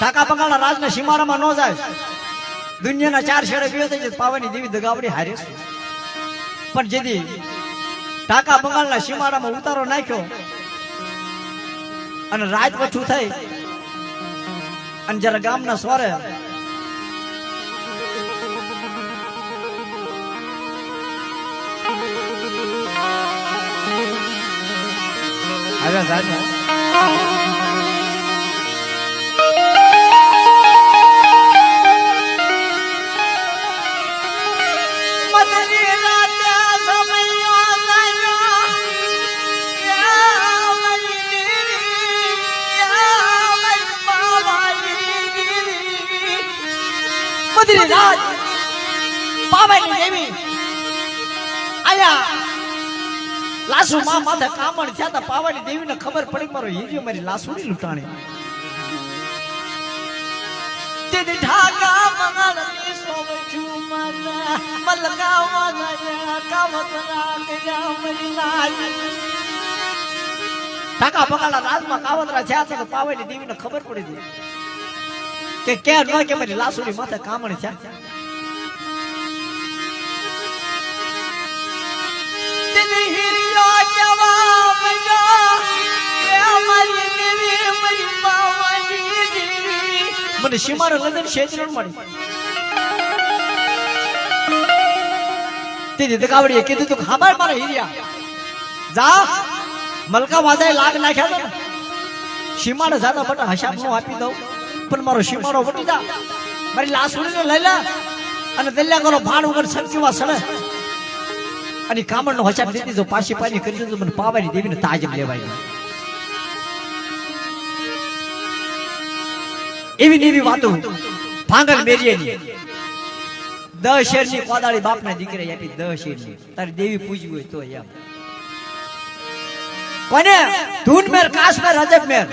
ટાકા બંગાળના રાજના સીમારામાં ન જાય. દુનિયાના ચાર છેડે ગયો થઈ જાય, પાવાની દેવી દગાવડી હારે પણ જેથી ટાકા બંગાળના સીમાડામાં ઉતારો નાખ્યો અને રાત પછું થઈ અને જયારે ગામના સ્વરે આવ્યા સાહેબ મધરી રાત પાવાની દેવી. આયા. લાસુ માં માથે કામણ થયા તા પાવાની દેવીને ખબર પડી મારો હીરિયો મારી લાસુડી લૂંટાણી. તેદી ઢાકા મંગળની સોવચું મારા મલકાવા રાજમાં કાવતરા થયા હતા તો પાવાની દેવીને ખબર પડી હતી કે કે ન કે મારી લાસુડી માથે કામણ છે. મને સીમાડો લગન શેજરણ મળી. તે દીદી કાવડીએ કીધું તું ખાબર મારા હીરિયા. જા મલકા વાદાએ લાગ નાખ્યા હતા સીમાડો જાતા બટા હસાબ નો આપી દઉં. પણ મારો શિમારો વટી જા. મારી લાસુડીને લઈ લે અને દલ્યા કરો ભાડ ઉપર સરકીવા સડે અને કામણનો હચાર દીધી જો પાછી પાછી કરી દીધું, મને પાવાની દેવીને તાજ લેવાય. એવી એવી વાતો ભાંગલ મેરીએની દસ શેરની કોદાળી બાપના દીકરી આપી દસ શેરની. તારી દેવી પૂજવી હોય તો એમ. કોને? ધૂન મેર કાશ મેર રજબ મેર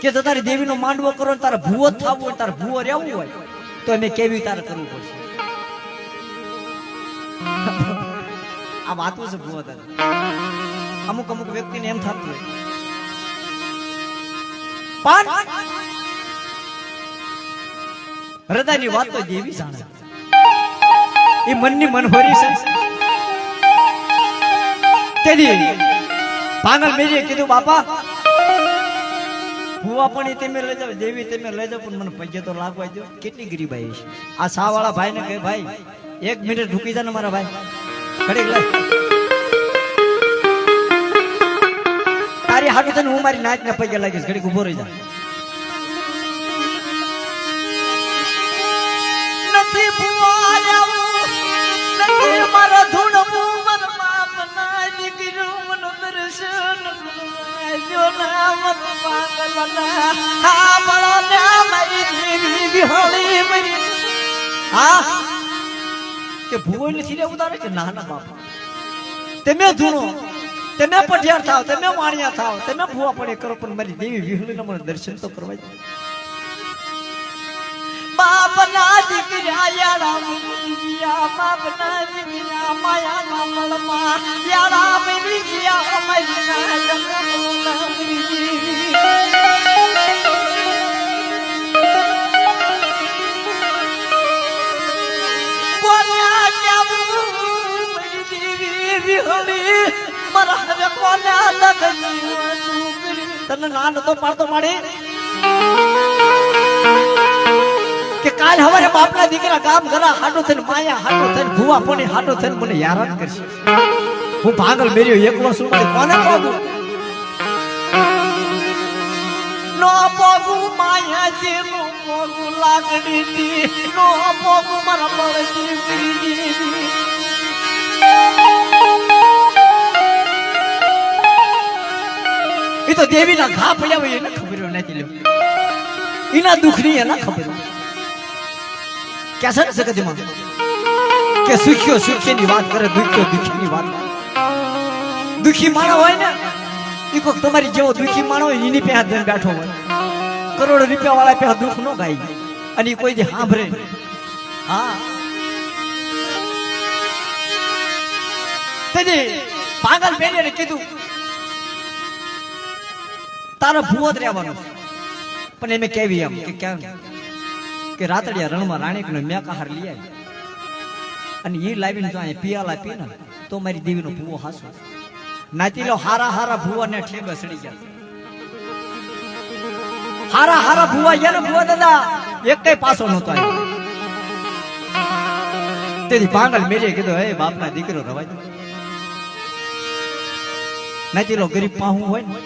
કે તો તારી દેવીનો માંડવો કરો ને તારે ભૂવો થવું હોય, તારે ભૂવો રહેવું હોય, તો એને કેવી તારે કરવું પડશે? આ વાતું છે ભૂવો તારે. અમુક અમુક વ્યક્તિને એમ થતું હોય. હૃદયની વાત તો દેવી જાણે એ મનની મનહોરી છે. તેથી ભાંગલ મેરીએ કીધું, બાપા ભુવા પણ તમે લઈ જાવ દેવી તમે લઈ જાવ પણ મને પૈસે તો લાગવા દો કેટલી ગરીબાઈ છે. આ સા વાળા ભાઈ ને કહે, ભાઈ, એક મિનિટ ઢૂકી જા ને મારા ભાઈ. ઘડીક લે. તારી હાટુ તને હું મારી નાચ ને પૈસા લાગીશ. ઘડીક ઊભો રહી જા. જો ના મન પાગલના હા? દર્શન તો કરવા દે. બાપના દીકરા યારા માયા ના યારા મારા આદત તને ના નતો પાડતો માડી કે કાલ હવારે બાપના દીકરા કામ કરા હાડો થઈને માયા હાડો થઈને ભૂવા પણ હાડો થઈને મને હેરાન કરશે. હું ભાગલ મેર્યો એક વર્ષ ઉંમરે કોને કહું નો પોગુ માયા જે નો પોગુ લાગડી નો પોગુ મારા પીડી એ તો દેવીના ઘા પડ્યા હોય એને ખબર નથી લ્યો. એના દુઃખની એના ખબર હોય. કે છે ને સગતીમાં કે સુખ્યો સુખ્યની વાત કરે, દુખ્યો દુખ્યની વાત. દુખી માણો હોય ને, એ કોક તમારી જેવો દુખી માણો હોય, એની પાસે જઈને બેઠો હોય. કરોડો રૂપિયા વાળા પ્યા દુઃખ ન ગાય. અને કોઈ જે સાંભળે. હા. તેથી પાગલ બેને કીધું તારો ભૂવો જ રહેવાનો પણ એમે કેવી એમ કે કેમ કે રાતડિયા રણમાં રાણીકનો મેકાહાર લઈ આવી. અને એ લાવીને જો અહીંયા પિયાલા પીને તો મારી દેવીનો ભૂવો હાસો. નાચી લો હારા હારા ભૂવાને ઠેબે સડી ગયા. હારા હારા ભૂવા ગયા ને ભૂવા દાદા એક કઈ પાછો નહોતો આવ્યો. તેથી પાંગલ મેરે કીધું, હે, બાપના દીકરો રવાય નાચી લો ગરીબ પાહું હોય ને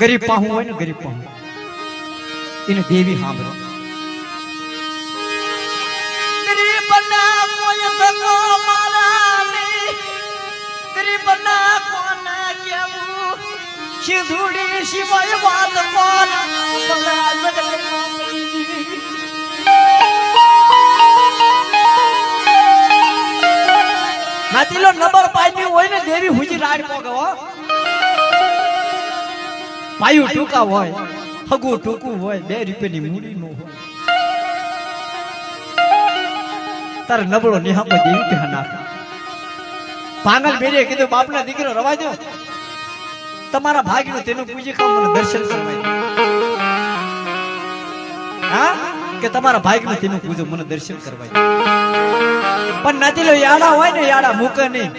ગરીબ પાહું હોય ને ગરીબ પાહું. એને દેવી સાંભળો. કોને કેવું? વાત કોણ ભલા જગતમાં નાતીલો નંબર પાઈ હોય ને દેવી હુજી રાડ પોગે હો. પાયું ટૂંકા હોય, હગું ટૂંકું હોય, બે રૂપિયાની મૂડી નો હોય. તારે નબળો નિહામ દેવી કે નાખે પાંગલ બેરે કીધું, બાપના દીકરો રવા દો. તમારા ભાગ્યનું તેનું પૂજ્ય કામ મને દર્શન કરવા હા? કે તમારા ભાગ્યનું તેનું પૂજો મને દર્શન કરવા પણ નથી લો યાડા હોય ને યાડા મૂકે નહીં.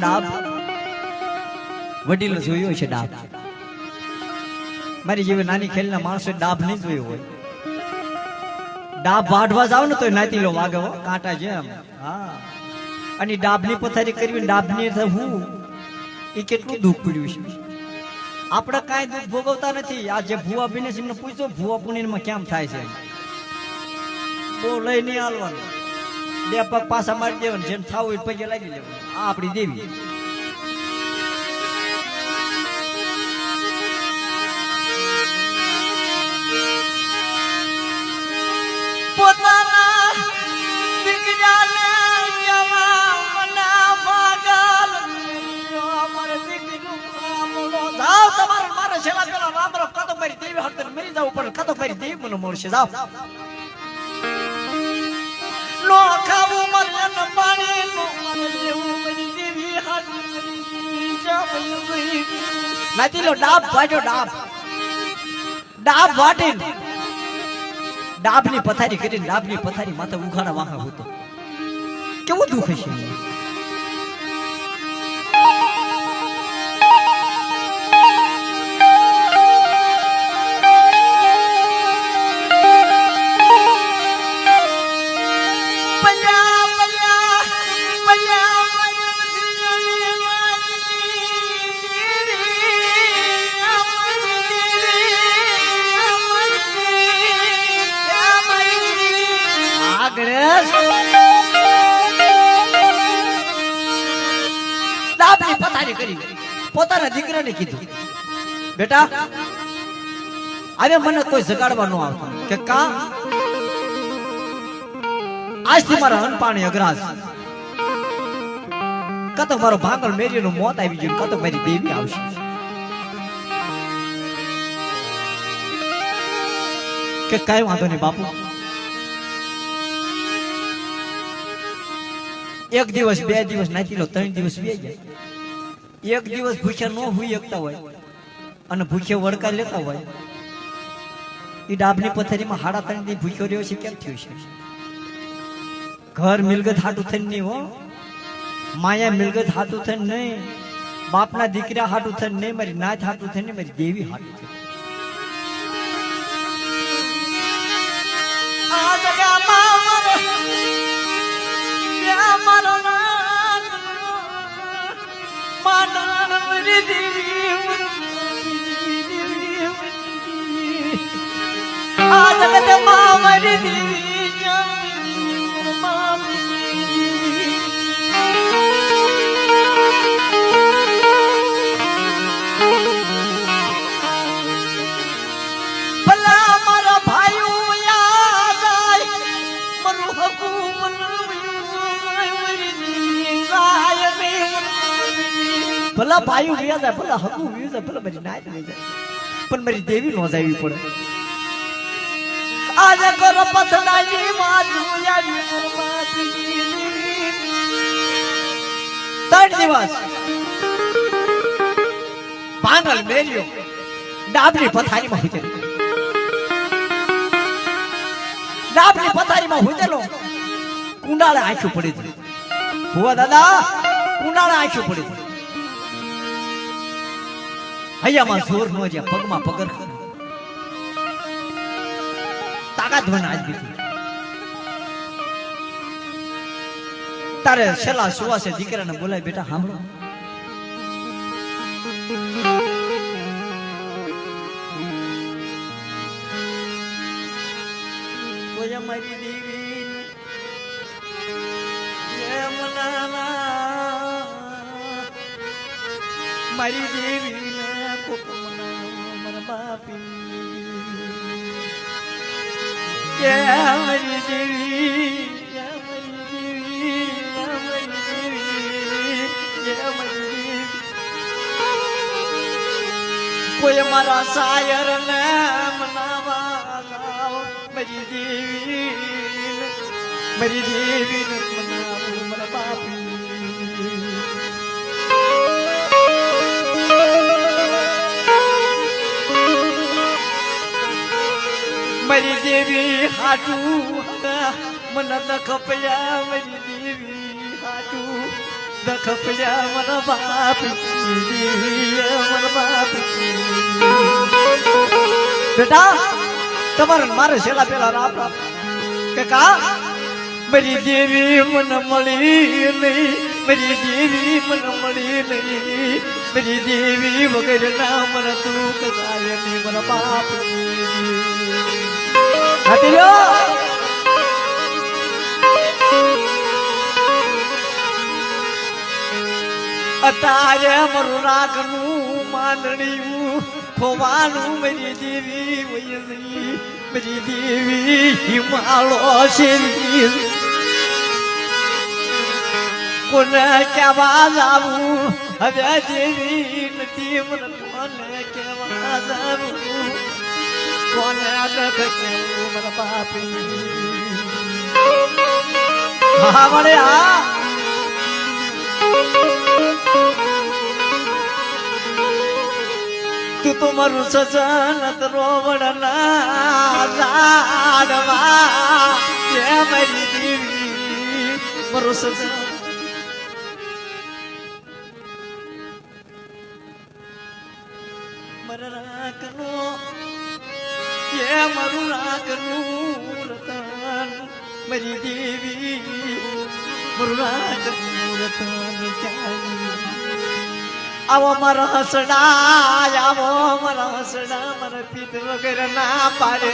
ડાબ. વડીલો જોયો છે ડાબ. મારી જેવી નાની ખેલના માણસો ડાબ નહીં જોયો હોય. ડાબ વાઢવા જાવ ને તો નાતીલો વાગે હો, કાંટા જેમ. હા. અને ડાબની પથારી કરવી ડાબની હું. એ કેટલું દુઃખ પડ્યું છે. આપણે કાંઈ દુઃખ ભોગવતા નથી. આ જે ભૂવા બિને એમને પૂછો ભૂવા પુણ્યમાં કેમ થાય છે? બહુ લઈ નહીં હાલવાનું. બે પગ પાછા મારી દેવાનું જેમ થાવું હોય પગે લાગી લેવાનું. આ આપણી દેવી. તમારે, મારે છેલ્લા પેલા રામ રામ કાતો મારી દેવી હળદર મરી જવું પડે કાતો ફરી દેવી મને મળશે. જાઓ. નો ખાવું મરે પાણી નો મરે લો ડાબ વાટ્યો ડાબ. ડાબ વાટીને. ડાબની પથારી કરીને, ડાબની પથારી માથે ઉઘાડા વાહા હતો. કેવું દુઃખ હશે? બેટા હવે મને કોઈ જગાડવા ન આવતો. કે કા? આજથી મારા અનપાણી અગ્રાસ કાં તો મારો ભાંગલ મેરીનું મોત આવી ગયું, કાં મારી દેવી આવશે. કે કઈ વાંધો નહીં, બાપુ. એક દિવસ, બે દિવસ નાચી લો, ત્રણ દિવસ બે જાય. એક દિવસ ભૂખ્યા ન હુઈ શકતા હોય. અને ભૂખ્યો વડકા લેતા હોય. એ ડાબની પથારીમાં હાડા ત્રણ દી ભૂખ્યો રહ્યો છે કેમ થયું છે? ઘર મિલગત હાટું થઈને નહીં હો. માયા મિલગત હાટું થઈને નહીં. બાપના દીકરા હાટું થઈને નહીં મારી નાથ હાટું નહીં, મારી દેવી હાટું થઈ આ જગામાં મારે ત્યાં મારો નાથ માના મારી દેવી આ જગતમાં મરી દીવી ભલા મારા ભાઈઓ યાદ આય મરું હકું ભલા ભાઈઓ વ્યા જાય ભલા હકું વ્યું જાય ભલા મારી નાય પણ મારી દેવી નો જાવી પડે. આજે કરો પથડાની ત્રણ દિવસ. પાનલ મેલ્યો. ડાબની પથારીમાં હુતેલો ડાબની પથારીમાં હુજેલો. કુંડાળે આંખ્યું પડી હતી ભુવા દાદા, કુંડાળે આંખ્યું પડી હતી હૈયામાં જોર નો જ્યાં પગમાં પગર તાકાત વન આજ બીજી તારે છેલ્લા સુવાસે દીકરાને બોલાય બેટા, સાંભળો. મારી દેવી મારી દેવી ને કોક મારી દેવી કોઈ મારા સાયર ને મનાવા મારી દેવી મારી દેવી મનાવો મારી દેવી હાટું મને દખ પડ્યા મારી દેવી હાટું દખ પડ્યા મારા બાપ મારા બાપ બેટા, તમારે મારે છેલ્લા પેલા રામ રામ. કે કા? મારી દેવી મને મળી નહીં. મારી દેવી મને મળી નહીં. મારી દેવી વગર ના મને તું કદાય મારા બાપ હાથી અતારે મારું રાખનું માંદણિયું ખોવાનું મરી દેવી વયસી મરી દેવી હિમાલો શેરી. કોને કેવા લાવું હવે દેવી નથી, મને કોને કેવા લાવું કોને કેવું મારા બાપી. હા મળે હા. તું તો મારું સજન મારી દેવી મારું સજન મારું રાખનું રતન મારી દેવી મારું રાખનું રતન ચાલી આવો મારા હસડા આવો મારા હસડા મારા પિત વગેરે ના પાડે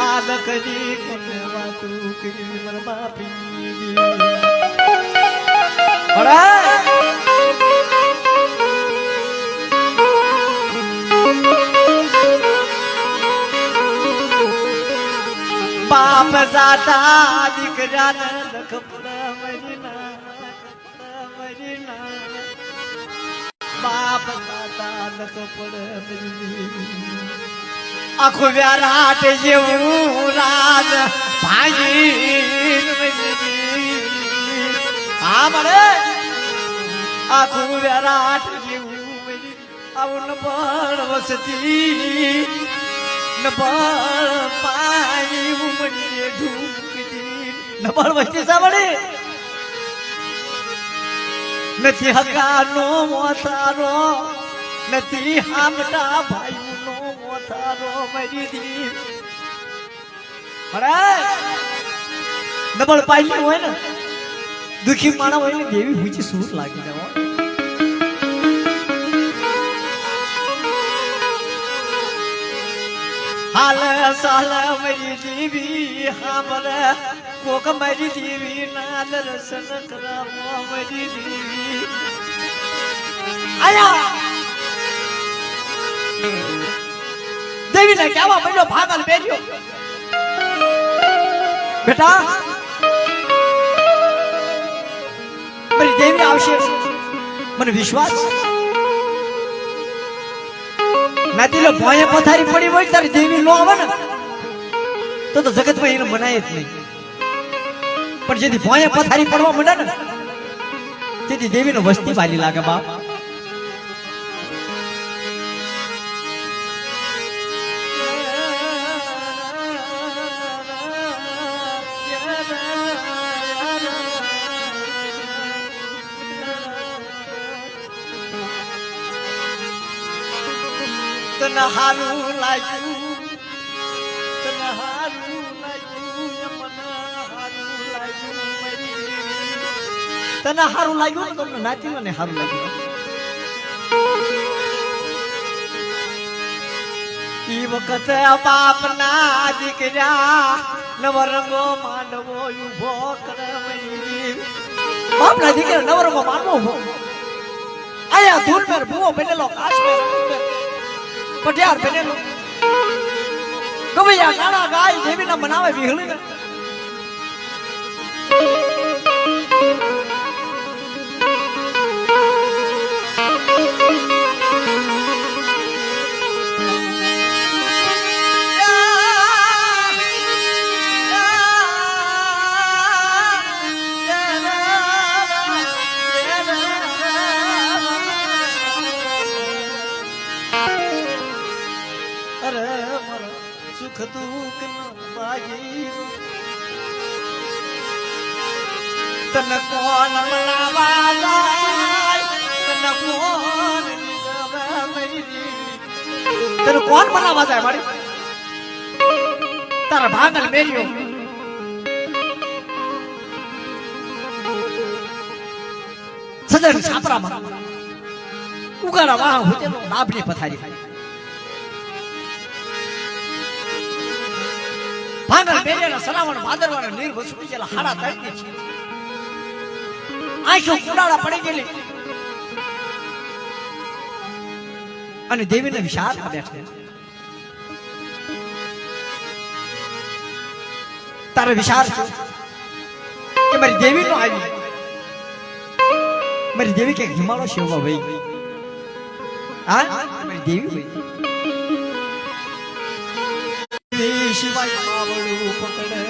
આ દખની કોને વાતું કરી મારા બાપી મળે બાપ દીકરા ને દખ પડા મરીના મરીના. બાપ દાદા દખ પડ આખો વ્યારાટ જેવું રાજ ભાંગી હા મળે આખું વ્યારાટ જેવું આવું પણ વસતી. ન પણ પાણી ઉમડીએ ઢૂકતી નબળ વસ્તી સાંભળે? નથી હકાનો મોથારો નથી હામટા ભાઈનો મોથારો દી નબળ પાઈ હોય ને, દુખી માણા હોય ને દેવી પૂછી સુર લાગી જાય હાલ સાલ મરી દેવી હામર કોક મરી દેવી ના દર્શન કરાવો મરી દેવી. આયા! દેવીને કહેવા માંડ્યો, ભાગલ બેઠ્યો. બેટા, મારી દેવી આવશે. મને વિશ્વાસ? છે. નાતી લો ભોંયે પથારી પડી હોય તારે દેવી નો આવે ને તો તો જગતભાઈ એને મનાય જ નહીં પણ જેથી ભોંયે પથારી પડવા માંડે ને, તેથી દેવીનો વસ્તી વાલી લાગે બાપ તને હારું લાગ્યું તને હારું લાગ્યું મને હારું લાગ્યું. તને સારું લાગ્યું ને તમને નાતી ને ઈ વખતે બાપના દીકરા નવરંગો માંડવો ઊભો કરે બાપ ના દીકરા નવરંગો માનવો ઊભો આયા ધૂળ મેર ભૂવો બનેલો કાશ મેર પહેરેલું ગમે ગાય દેવીના મનાવે વિહળીને. મેર્યો સજન છાપરામાં ઉગાડા વાહ હુતેલો લાભની પથારી. ભાંગલ બેરેલા સલાવણ ભાદરવાના નીર વસુડી ગયેલા હાડા તળની છે. આંખો કુડાળા પડી ગયેલી. અને દેવીને વિશાળ બેઠે. તારે વિચાર છે? કે મારી દેવી નો આવી. મારી દેવી કે હિમાલય શિવમાં વહી ગઈ. હા? મારી દેવી વહી ગઈ. ઈ સિવાય માવડું પકડે.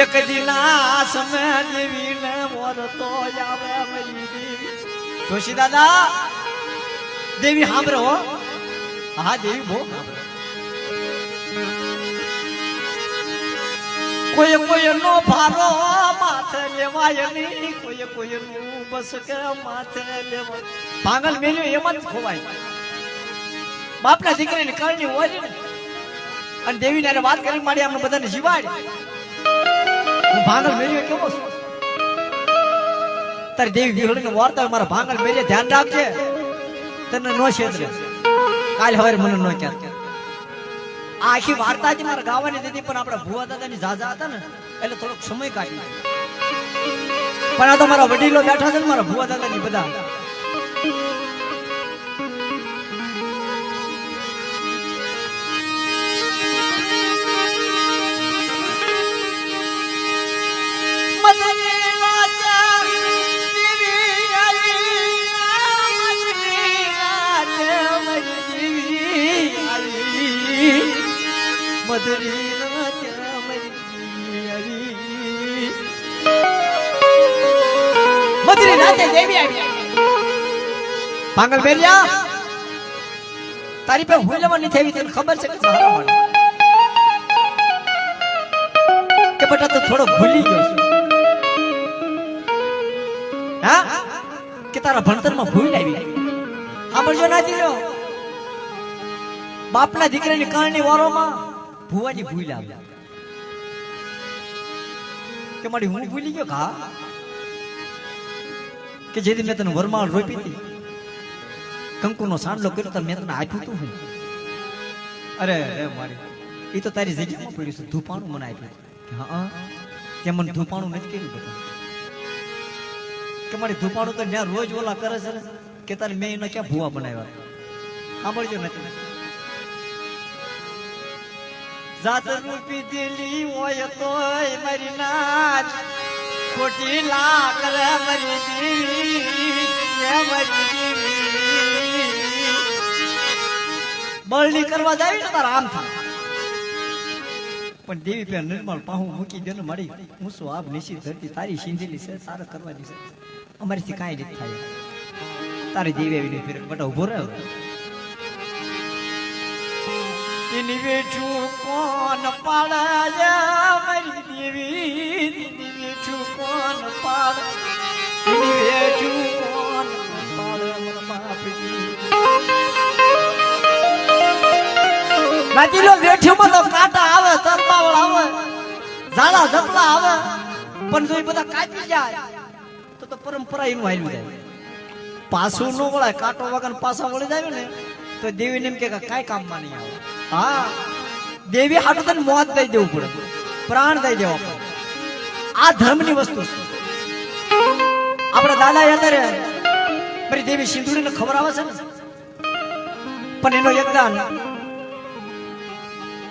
એક દિના સમય દેવીને મોરતો આવે મરી દેવી દાદા, દેવી સાંભળો. હા, દેવી બહુ સાંભળો. કોઈ કોઈ નો ભારો માથે લેવાય નહીં. કોઈ કોઈ નું બસ કે માથે લેવાય. પાગલ મેલ્યો એમાં જ ખોવાય. બાપના દીકરીને કરણી હોય અને દેવીને હારે વાત કરી માંડી અમને બધાને જીવાડ. હું ભાંગલ મેલ્યો કેવો છું તારી દેવી વિહળીને વાર્તા મારા ભાંગલ મેલ્યો. ધ્યાન રાખજે. તને નો છેતરે. કાલ હવે મને નો ક્યાં આ આખી વાર્તા જ મારે ગાવાની દીધી, પણ આપણા ભુવા દાદાની ઝાઝા હતા ને, એટલે થોડોક સમય કાઢી પણ આ તો મારા વડીલો બેઠા છે ને મારા ભુવા દાદાની બધા. મરી મધરી દેવી આવી. પાંગલ બેરિયા. તારી પે હુલવા નથી આવી તને ખબર છે કે કે બટા તો થોડો ભૂલી ગયો છું. હા? કે તારા ભણતરમાં ભૂલ આવી? સાંભળજો ના દીધો બાપના દીકરાની કારણની વારોમાં ભુવાની ભૂલ આવી. કે મારી હું ભૂલી ગયો કા કે જેથી મેં તને વરમાળ રોપી હતી. કંકુનો સાંડલો કર્યો મેં તને આપ્યું તું હું. અરે એ તો તારી જગ્યામાં પડ્યું છે, ધૂપાણું મને આપ્યું કે હા તે મને ધૂપાણું નથી કર્યું બધું. કે મારી ધૂપાણું તો ત્યાં રોજ ઓલા કરે છે કે તારે મેં એને ક્યાં ભૂવા બનાવ્યા? સાંભળજો નથી જાત રૂપી દિલી હોય તોય મરી નાચ. ખોટી લાક રે મરી દેવી મરી કરવા જાય ને તારા આમ થાય. પણ દેવી પે નિર્મળ પાહું મૂકી દે મળી હું શું આપ નિશી ધરતી, તારી સિંધેલી છે, તારે કરવાની છે. અમારીથી કાંઈ નથી થાય. તારી દેવી આવીને ફેર બટા ઊભો રહે હવે. છું કોણ પાડે મારી દેવી એની છું કોણ પાડે છું બેઠું કોણ પાડે તો કાંટા આવે તરપાવળ આવે, ઝાડા ઝપલા આવે, પણ જો બધા કાપી જાય, તો તો પરંપરા એનું હાલ્યું જાય. પાછું ન વળાય, કાંટો વગર પાછા વળી જાય ને, તો દેવીને એમ કે કાંઈ કામમાં નહીં આવે. હા. દેવી હાટું તને મોત દઈ દેવું પડે. પ્રાણ દઈ દેવો આ ધર્મની વસ્તુ આપણા દાદા અત્યારે મારી દેવી સિંધુડીને ખબર આવે છે ને? પણ એનો યોગદાન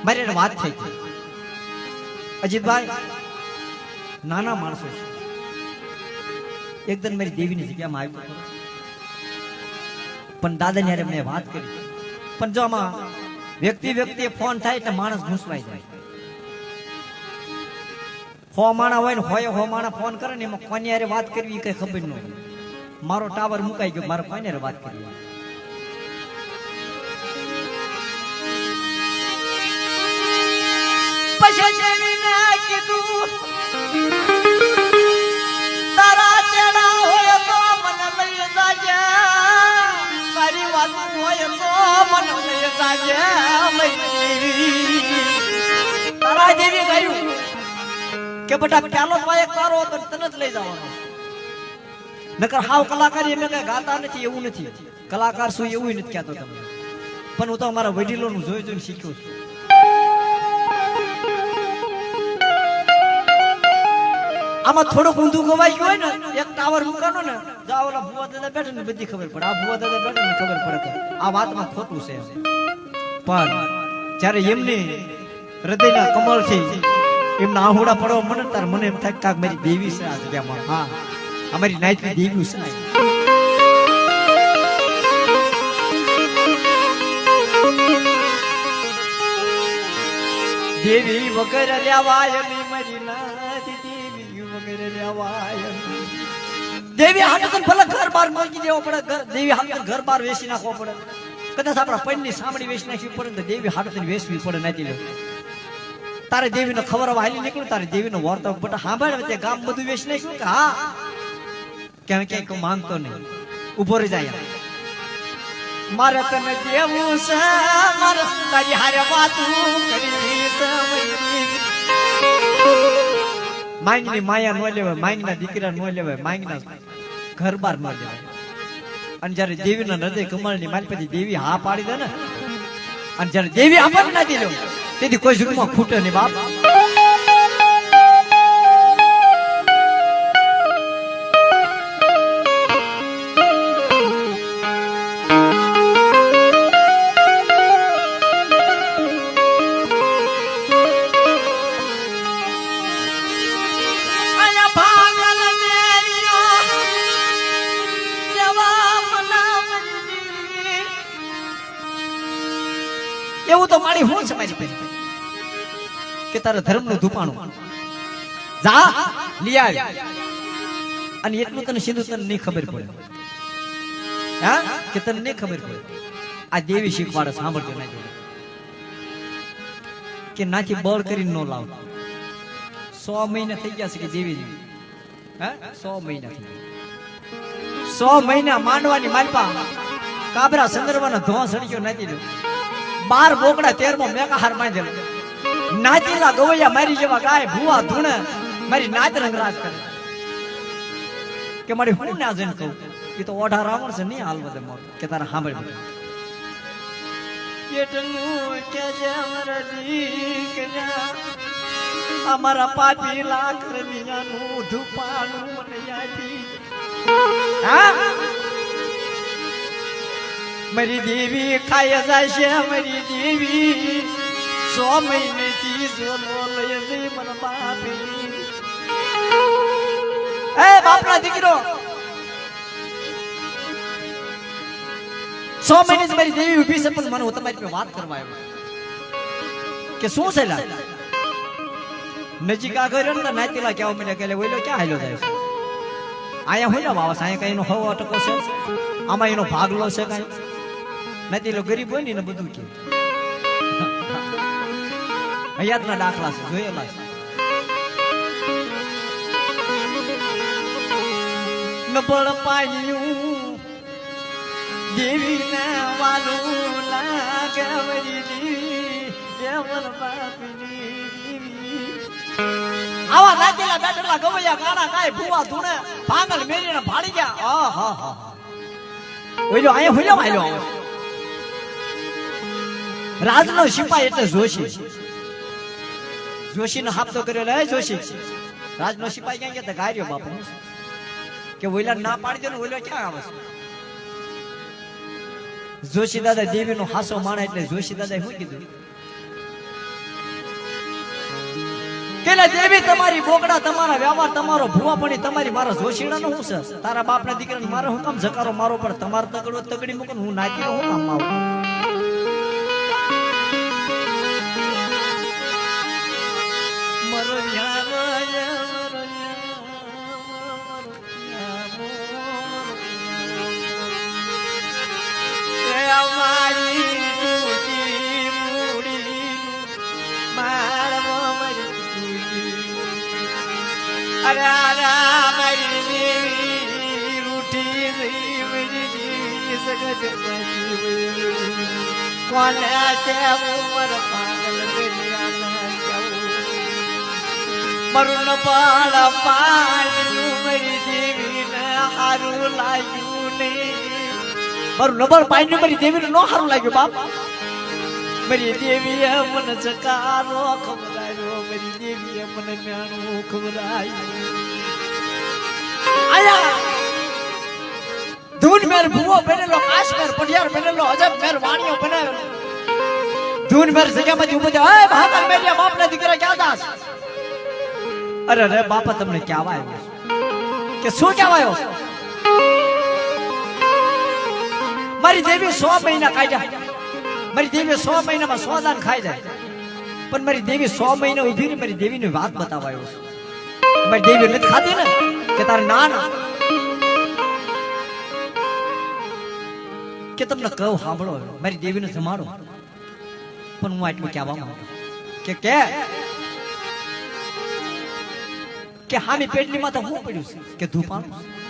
મારી એને વાત થઈ અજીતભાઈ, નાના માણસો છે. એકદમ મારી દેવીની જગ્યામાં આવ્યો પણ દાદાની હારે મેં વાત કરી. પણ જો આમાં વ્યક્તિ વ્યક્તિએ ફોન થાય એટલે માણસ ઘૂસવાઈ જાય. હો માણા હોય ને હોય, હો માણા ફોન કરે ને એમાં કોની વાત કરવી કઈ ખબર ન મારો ટાવર મુકાઈ ગયો, મારે કોની વાત કરવી? તારા બેટા પેલો વાયક તારો તો તને જ લઈ જવાનો. નકર હાવ કલાકાર એમ કઈ ગાતા નથી, એવું નથી. કલાકાર શું એવું નથી કહેતો તમે પણ હું તો અમારા વડીલોનું જોઈ જોઈને શીખ્યો છું. આમાં થોડુંક ઊંધું ગવાઈ ગયું હોય ને, એક ટાવર મૂકવાનો ને, જો આ ઓલા ભુવા દાદા બેઠા ને, બધી ખબર પડે. આ ભુવા દાદા બેઠા ને ખબર પડે આ વાતમાં ખોટું છે. પણ જ્યારે એમની હૃદયના કમળ છે એમના આહુડા પડવા મને તાર મને એમ થાય કાક મારી દેવી છે આ જગ્યામાં. હા અમારી નાઈટની દેવી છે. દેવી વગર લેવાયની મરી નાથી દેવી વગર લેવાય દેવી હાથ તો ભલે ઘર બાર મૂકી દેવો પડે દેવી હાટે ઘર બાર વેચી નાખવો પડે. કદાચ આપણા પૈનની સાંભળી વેચી નાખવી પડે દેવી હાથ તો વેચવી પડે, નાતી લો. તારે દેવીને ખબર હવે હાલી નીકળ્યું તારે દેવીનો વર્તવ બટ સાંભળ તે ગામ બધું વેચી નાખ્યું કે હા? કેમ કે કોઈ નહીં. ઊભો રહી જાય મારે તને દેવું છે, મારે તારી હારે વાતું કરવી છે માંગની માયા નો લેવાય, માંગના દીકરા નો લેવાય, માંગના ઘર બાર ન લેવાય. અને જ્યારે દેવીના હૃદય કમળની માલપતિ દેવી હા પાડી દે ને, અને જયારે દેવી હા નથી દો તેથી કોઈ જુગમાં ખૂટે નહીં બાપ. તારા ધર્મનું ધૂપાણું. જા, લઈ આવ અને એટલું તને સિંધુ તને નહીં ખબર પડે. હા? કે તને નહીં ખબર પડે. આ દેવી શીખવાડે સાંભળજો ના કે નાથી બળ કરીને ન લાવ. સો મહિના થઈ ગયા છે કે દેવી હા? સો મહિના થઈ સો મહિના માંડવાની માલપા કાબરા સંદર્ભનો ધોવા સડ્યો નાખી દો બાર બોકડા તેરમાં મેકા હાર બાંધેલો. નાતીલા ગોવૈયા મારી જેવા ગાય ભૂવા ધૂણે. મારી નાચ રંગરાજ કરે. કે મારી હું ના જઈને કહું? એ તો ઓઢા રાવણ છે નહીં હાલ બધે મોર કે તારા સાંભળ બધું કે જે અમારા દીકરા. અમારા પાપી લાખ રમિયાનું ધુપાનું મને યાદી હા? મારી દેવી ખાય જાય છે મારી દેવી. સો મહિનેથી એ છે, પણ મને હું તમારી પાસે વાત કરવા આવ્યો કે શું છે લા? ને ક્યાં હાલ્યો જાય છે? હોય ને કઈ એનો હવો આમાં એનો ભાગલો છે કઈ? નાતીલો ગરીબ હોય ને બધું કે હયાતના દાખલા છે જોયેલા છે નબળ પાયું દેવીને વાલું લાગે વળી દેવી દેવલ બાપની આવા લાગેલા બેઠેલા ગવૈયા ગાણા કાય ભૂવા ધૂણે ભાંગલ મેરીને ભાડી ગયા આ હા હા ઓઈલો અહીંયા હોઈલો માલ્યો રાજનો સિપાઈ એટલે જોશી જોશીને નો તો કર્યો લે જોશી. રાજનો સિપાઈ ક્યાં ગયા ગાર્યો બાપુ કે ઓઈલા ના પાડી દે ને ઓઈલો ક્યાં આવે જોશી દાદા દેવી નો હાસો માણે એટલે જોશી દાદા શું કીધું? કેલે દેવી, તમારી બોકડા, તમારા વ્યવહાર, તમારો ભૂવાપણી, તમારી મારા જોશીડાનો હું છે? તારા બાપના દીકરાને મારો હું કામ જકારો મારો, પણ તમારો તગડો તગડી મૂકો હું નાખી હું કામ આવું કેવું પાળ મારી નબળ પાણી મારી દેવીને નો હારું લાગ્યું, બાપ. મારી દેવીએ મને ચકારો ખબરાયો મારી દેવીએ મને મેણું ખબરાયું આયા! ધૂન મેર ભૂવો બનેલો કાશ મેર પઢિયાર બનેલો અજબ મેર વાણીઓ બનાવેલો. ધૂન ભર જગ્યામાંથી ઊભો થયો. એ ભાગલ મેડિયા બાપના દીકરા ક્યાં જાસ અરે રે બાપા તમને ક્યાં આવ્યો કે શું ક્યાં આવ્યો મારી દેવી સો મહિના કાઢ્યા. મારી દેવી સો મહિનામાં સો દાન ખાઈ જાય. પણ મારી દેવી સો મહિના ઊભી રહી, મારી દેવીની વાત બતાવાયો છું. મારી દેવી નથી ખાધી ને? કે તારે ના ના કે તમને કહું, સાંભળો, મારી દેવીને જમાડો. પણ હું આટલું કહેવા માંગુ કે કે? કે હામી પેટલીમાં તો હું પડ્યું છે? કે ધૂપાણું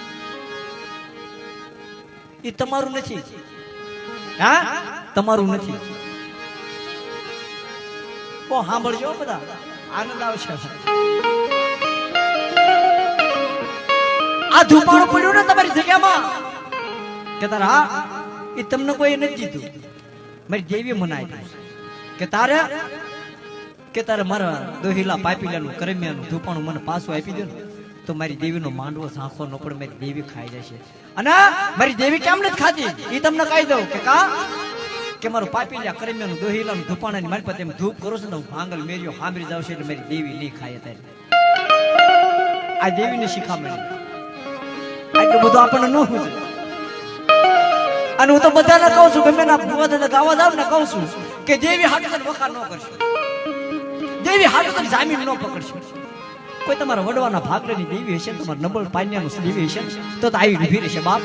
એ તમારું નથી. હા? તમારું નથી. ઓ સાંભળજો બધા. આનંદ આવશે. આ ધૂપાણું પડ્યું ને તમારી જગ્યામાં? કે તારા હા? એ તમને કોઈ નથી દીધું. મારી દેવી મનાય. કે તારે? કે તારે મારા દોહિલા પાપીલાનું કરમિયાનું ધૂપાણું મને પાછું આપી દે તો મારી દેવીનો માંડવો સાંખો નો પણ મારી દેવી ખાઈ જશે. અને મારી દેવી કેમ નથી ખાતી એ તમને કહી દઉં કે કા? કે મારું પાપીલિયા કરમિયાનું દોહિલાનું ધૂપાણાની મારી પાસે ધૂપ કરું છું ને, હું ભાંગલ મેર્યો સાંભળી જાવ એટલે મારી દેવી નહીં ખાય ત્યારે આ દેવીને શીખામણી. આટલું બધું આપણને ન હોય અને હું તો બધાને કહું છું, ગમે ના ભૂવા ગાવા જાવ ને કહું છું કે જેવી હાટુ તને ન કરશો. જેવી હાટુ જામીન ન પકડશો. કોઈ તમારા વડવાના ભાગડાની દેવી હશે તમારા નબળ પાન્યાનું દેવી હશે તો તો આવી ઊભી રહેશે બાપ.